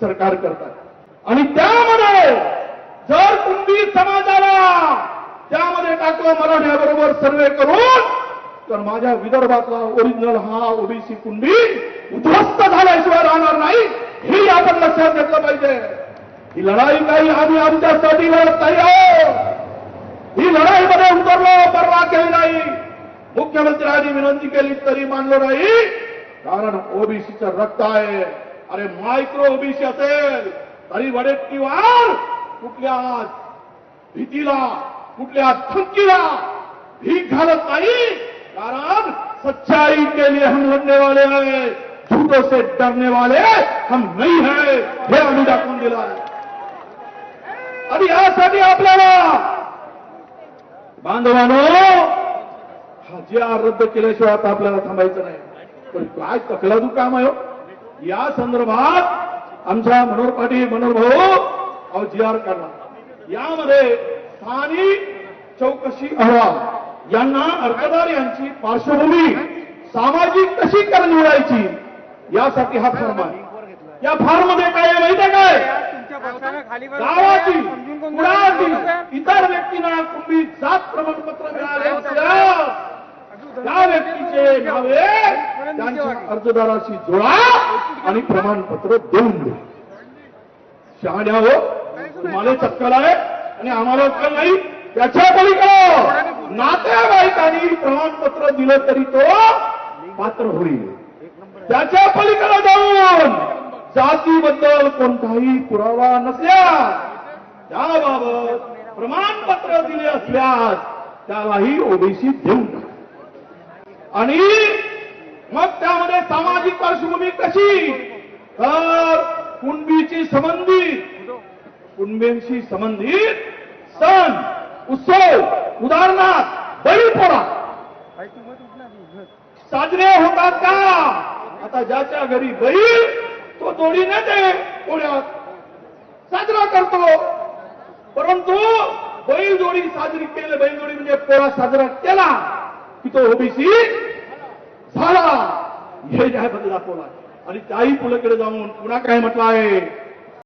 सरकार करतात. आणि त्यामध्ये जर कुणबी समाजाला त्यामध्ये टाकलं मराठ्याबरोबर सर्वे करून तर माझ्या विदर्भातला ओरिजिनल हा ओबीसी कुंडी उद्ध्वस्त झाल्याशिवाय राहणार नाही हे आपण लक्षात घेतलं पाहिजे. ही लढाई काही आम्ही आमच्यासाठी लढत नाही आहोत. ही लढाईमध्ये उतरलो परवा केली नाही. मुख्यमंत्र्यांनी विनंती केली तरी मानलो नाही. कारण ओबीसीचं रक्त आहे. अरे मायक्रो ओबीसी असेल तरी वडेट्टीवार कुठल्या भीतीला कुठल्या धमकीला भीक घालत नाही? कारण सच्चाई के लिए हम लढने वाले हैं झूठों से डरने वाले हम नहीं है हे आम्ही दाखवून दिला आहे. आणि यासाठी आपल्याला बांधवानो हा जे आर रद्द केल्याशिवाय आता आपल्याला थांबायचं नाही. पण काय तकलादू काम आहे हो? या संदर्भात आमच्या मनोहर पाटील मनोहर भाऊ अहो जी आर काढला यामध्ये स्थानिक चौकशी अहवाल यांना अर्जदार यांची पार्श्वभूमी सामाजिक कशी कर निवडायची यासाठी हा फॉर्म आहे. या फॉर्ममध्ये काय माहिती आहे काय? गावातील पक्षानं इतर व्यक्तींना तुम्ही जात प्रमाणपत्र मिळाले असल्यास त्या व्यक्तीचे नावे त्यांच्या अर्जदाराशी जोडा आणि प्रमाणपत्र देऊन द्या शहाण्या हो तुम्हाला चक्कल आहे आणि आम्हाला अक्कल नाही त्याच्या पलीकडे नातेवाईकांनी प्रमाणपत्र दिलं तरी तो पात्र होईल. त्याच्या पलीकडे जाऊन जातीबद्दल कोणताही पुरावा नसल्यास त्याबाबत प्रमाणपत्र दिले असल्यास त्यालाही ओबीसी देऊन टाका. आणि सामाजिक पार्श्वभूमी कशी? तर कुणबीची संबंधित कुणबींशी संबंधित सण उत्सव उदाहरणार्थ बैलपोळा साजरे होतात का? आता ज्याच्या घरी बैल तो जोडीने ते पोळ्यात. साजरा करतो. परंतु बैलजोडी साजरी केले बैलजोडी म्हणजे पोळा साजरा केला की तो ओबीसी झाला. हे न्यायबद्ध दाखवला आणि त्याही पुलाकडे जाऊन पुन्हा काय म्हटलं आहे?